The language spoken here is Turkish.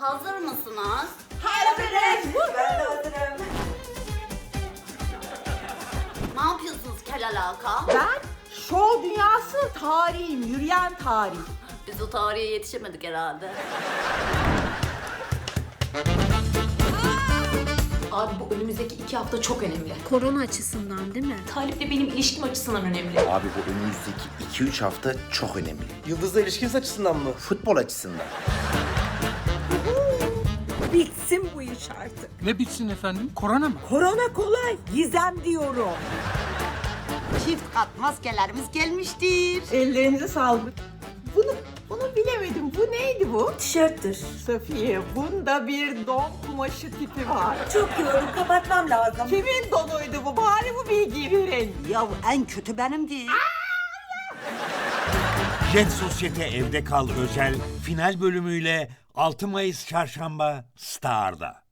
Hazır mısınız? Hazırım. Ben de hazırım. Ne yapıyorsunuz kel alaka? Ben şov dünyasının tarihiyim, yürüyen tarih. Biz o tarihe yetişemedik herhalde. Abi bu önümüzdeki iki hafta çok önemli. Korona açısından değil mi? Talip'le benim ilişkim açısından önemli. Abi bu önümüzdeki 2-3 hafta çok önemli. Yıldız'la ilişkiniz açısından mı? Futbol açısından. Bitsin bu iş artık. Ne bitsin efendim? Korona mı? Korona kolay, gizem diyorum. Çift kat maskelerimiz gelmiştir. Ellerinize sağlık. Bunu, bunu bilemedim. Bu neydi bu? Tişörttür. Safiye, bunda bir don kumaşı tipi var. Çok yoruldum, kapatmam lazım. Kimin donuydu bu? Bari bu bilgiyi verin. Ya en kötü benimdi. Jet Sosyete Evde Kal özel final bölümüyle 6 Mayıs Çarşamba Star'da.